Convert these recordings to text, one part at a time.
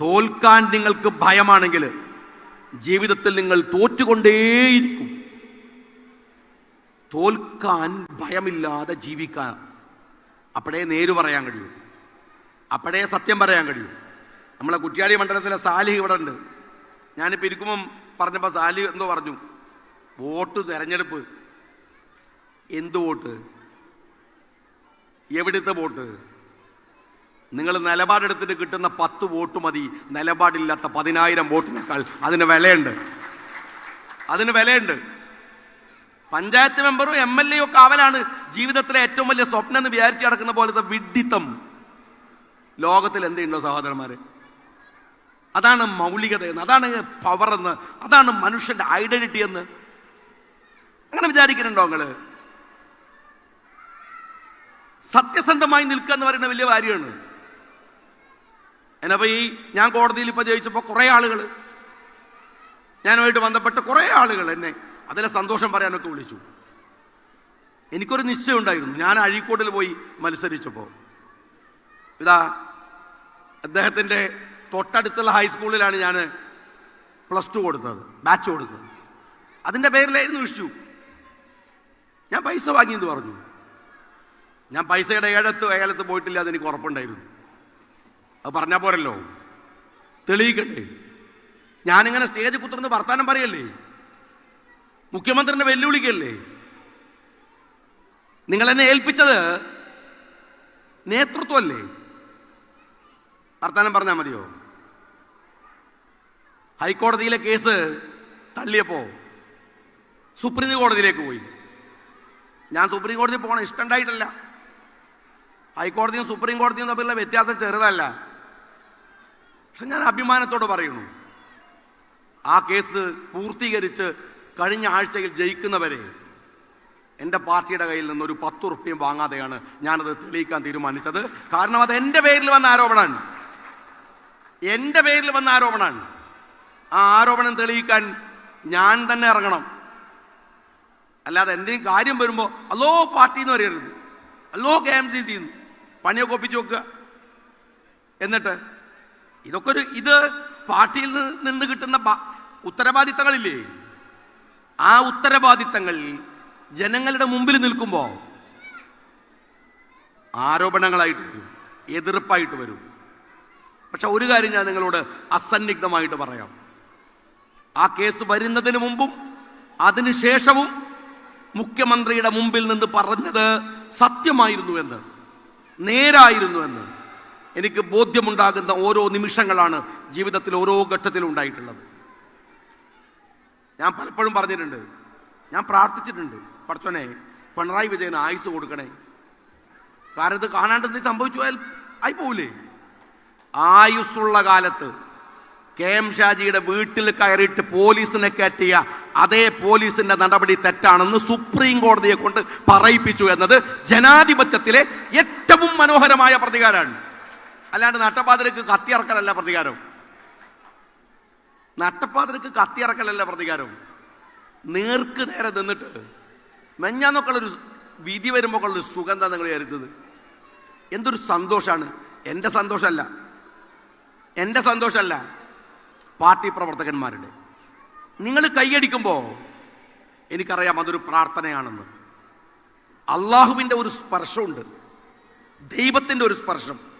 തോൽക്കാൻ നിങ്ങൾക്ക് ഭയമാണെങ്കിൽ ജീവിതത്തിൽ നിങ്ങൾ തോറ്റുകൊണ്ടേയിരിക്കും. തോൽക്കാൻ ഭയമില്ലാതെ ജീവിക്കാൻ അപ്പോഴേ നേര് പറയാൻ കഴിയൂ. അപ്പോഴേ സത്യം പറയാൻ കഴിയൂ. നമ്മളെ കുറ്റിയാടി മണ്ഡലത്തിലെ സാലിഹ് ഇവിടെ ഉണ്ട്. ഞാനിപ്പോൾ ഇരിക്കുമ്പം പറഞ്ഞപ്പോൾ സാലിഹ് എന്തോ പറഞ്ഞു. വോട്ട് തെരഞ്ഞെടുപ്പ്. എന്ത് വോട്ട്? എവിടുത്തെ വോട്ട്? നിങ്ങൾ നിലപാടെടുത്തിട്ട് കിട്ടുന്ന പത്ത് വോട്ട് മതി. നിലപാടില്ലാത്ത പതിനായിരം വോട്ടിനേക്കാൾ അതിന് വിലയുണ്ട്. അതിന് വിലയുണ്ട്. പഞ്ചായത്ത് മെമ്പറും എം എൽ എയും അവനാണ് ജീവിതത്തിലെ ഏറ്റവും വലിയ സ്വപ്നം എന്ന് വിചാരിച്ച് നടക്കുന്ന പോലത്തെ വിഡ്ഢിത്തം. ലോകത്തിൽ എന്തുണ്ടോ സഹോദരന്മാരെ? അതാണ് മൗലികത എന്ന് അതാണ് പവർ എന്ന് അതാണ് മനുഷ്യന്റെ ഐഡന്റിറ്റി എന്ന്. അങ്ങനെ വിചാരിക്കുന്നുണ്ടോ നിങ്ങൾ? സത്യസന്ധമായി നിൽക്കുക എന്ന് പറയുന്ന വലിയ കാര്യമാണ്. എന്നപ്പോ ഈ ഞാൻ കോടതിയിൽ ഇപ്പൊ ജയിച്ചപ്പോ കുറേ ആളുകൾ ഞാനുമായിട്ട് ബന്ധപ്പെട്ട കുറെ ആളുകൾ എന്നെ അതിലെ സന്തോഷം പറയാനൊക്കെ വിളിച്ചു. എനിക്കൊരു നിശ്ചയം ഉണ്ടായിരുന്നു. ഞാൻ അഴീക്കോട്ടിൽ പോയി മത്സരിച്ചപ്പോൾ ഇതാ അദ്ദേഹത്തിന്റെ തൊട്ടടുത്തുള്ള ഹൈസ്കൂളിലാണ് ഞാൻ പ്ലസ് ടു കൊടുത്തത് ബാച്ച് കൊടുത്തത്. അതിന്റെ പേരിലായിരുന്നു ഇഷ്യൂ ഞാൻ പൈസ വാങ്ങിയെന്ന് പറഞ്ഞു. ഞാൻ പൈസയുടെ ഏഴത്ത് ഏലത്ത് പോയിട്ടില്ല അതെനിക്ക് ഉറപ്പുണ്ടായിരുന്നു. അത് പറഞ്ഞാൽ പോരല്ലോ. തെളിയിക്കണ്ടേ ഞാനിങ്ങനെ സ്റ്റേജ് കുത്തുന്ന വർത്താനം പറയല്ലേ? മുഖ്യമന്ത്രിനെ വെല്ലുവിളിക്കല്ലേ? നിങ്ങൾ എന്നെ ഏൽപ്പിച്ചത് നേതൃത്വമല്ലേ വർത്താനം പറഞ്ഞാൽ മതിയോ? ഹൈക്കോടതിയിലെ കേസ് തള്ളിയപ്പോ സുപ്രീം കോടതിയിലേക്ക് പോയി. ഞാൻ സുപ്രീം കോടതി പോകണം ഇഷ്ടമുണ്ടായിട്ടല്ല ഹൈക്കോടതിയും സുപ്രീം കോടതിയും തമ്മിലുള്ള വ്യത്യാസം ചെറുതല്ല. പക്ഷെ ഞാൻ അഭിമാനത്തോട് പറയുന്നു. ആ കേസ് പൂർത്തീകരിച്ച് കഴിഞ്ഞ ആഴ്ചയിൽ ജയിക്കുന്നവരെ എന്റെ പാർട്ടിയുടെ കയ്യിൽ നിന്ന് ഒരു പത്ത് ഉറുപ്പ്യം വാങ്ങാതെയാണ് ഞാനത് തെളിയിക്കാൻ തീരുമാനിച്ചത്. കാരണം അത് എന്റെ പേരിൽ വന്ന ആരോപണമാണ് എന്റെ പേരിൽ വന്ന ആരോപണമാണ് ആ ആരോപണം തെളിയിക്കാൻ ഞാൻ തന്നെ ഇറങ്ങണം. അല്ലാതെ എന്തെങ്കിലും കാര്യം വരുമ്പോൾ അല്ലോ പാർട്ടി എന്ന് പറയരുത്. അല്ലോ കെ എം സി സി പണിയൊക്കെ ഒപ്പിച്ച് വെക്കുക. എന്നിട്ട് ഇതൊക്കെ ഒരു ഇത് പാർട്ടിയിൽ നിന്ന് കിട്ടുന്ന ഉത്തരവാദിത്തങ്ങളില്ലേ? ആ ഉത്തരവാദിത്തങ്ങൾ ജനങ്ങളുടെ മുമ്പിൽ നിൽക്കുമ്പോൾ ആരോപണങ്ങളായിട്ട് വരും എതിർപ്പായിട്ട് വരും. പക്ഷെ ഒരു കാര്യം ഞാൻ നിങ്ങളോട് അസന്നിഗ്ധമായിട്ട് പറയാം. ആ കേസ് വരുന്നതിന് മുമ്പും അതിനുശേഷവും മുഖ്യമന്ത്രിയുടെ മുമ്പിൽ നിന്ന് പറഞ്ഞത് സത്യമായിരുന്നു എന്ന് നേരായിരുന്നു എന്ന്. എനിക്ക് ബോധ്യമുണ്ടാകുന്ന ഓരോ നിമിഷങ്ങളാണ് ജീവിതത്തിൽ ഓരോ ഘട്ടത്തിലും ഉണ്ടായിട്ടുള്ളത്. ഞാൻ പലപ്പോഴും പറഞ്ഞിട്ടുണ്ട് ഞാൻ പ്രാർത്ഥിച്ചിട്ടുണ്ട് പഠിച്ചോനെ പിണറായി വിജയന് ആയുസ് കൊടുക്കണേ. കാരണം ഇത് കാണാണ്ട് എന്ത് സംഭവിച്ചു പോയാൽ ആയി പോവില്ലേ? ആയുസ്സുള്ള കാലത്ത് കെ എം ഷാജിയുടെ വീട്ടിൽ കയറിയിട്ട് പോലീസിനെ കയറ്റിയ അതേ പോലീസിന്റെ നടപടി തെറ്റാണെന്ന് സുപ്രീം കോടതിയെ കൊണ്ട് പറയിപ്പിച്ചു എന്നത് ജനാധിപത്യത്തിലെ ഏറ്റവും മനോഹരമായ പ്രതികാരമാണ്. അല്ലാണ്ട് നട്ടപ്പാതിരക്ക് കത്തിയിറക്കലല്ല പ്രതികാരം. നട്ടപ്പാതിരക്ക് കത്തിയിറക്കലല്ല പ്രതികാരം. നേർക്ക് നേരെ നിന്നിട്ട് മെഞ്ഞാന്നൊക്കെയുള്ളൊരു വിധി വരുമ്പോൾ ഉള്ളൊരു സുഗന്ധം നിങ്ങൾ വിചാരിച്ചത്. എന്തൊരു സന്തോഷമാണ് എന്റെ സന്തോഷമല്ല. എന്റെ സന്തോഷമല്ല. പാർട്ടി പ്രവർത്തകന്മാരുടെ. നിങ്ങൾ കൈയടിക്കുമ്പോൾ എനിക്കറിയാം അതൊരു പ്രാർത്ഥനയാണെന്ന്. അള്ളാഹുവിന്റെ ഒരു സ്പർശമുണ്ട്. ദൈവത്തിന്റെ ഒരു സ്പർശം.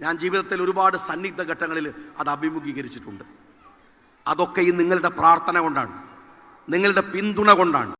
ഞാൻ ജീവിതത്തിൽ ഒരുപാട് സന്നിഗ്ധ ഘട്ടങ്ങളിൽ അത് അഭിമുഖീകരിച്ചിട്ടുണ്ട്. അതൊക്കെ ഈ നിങ്ങളുടെ പ്രാർത്ഥന കൊണ്ടാണ്. നിങ്ങളുടെ പിന്തുണ കൊണ്ടാണ്.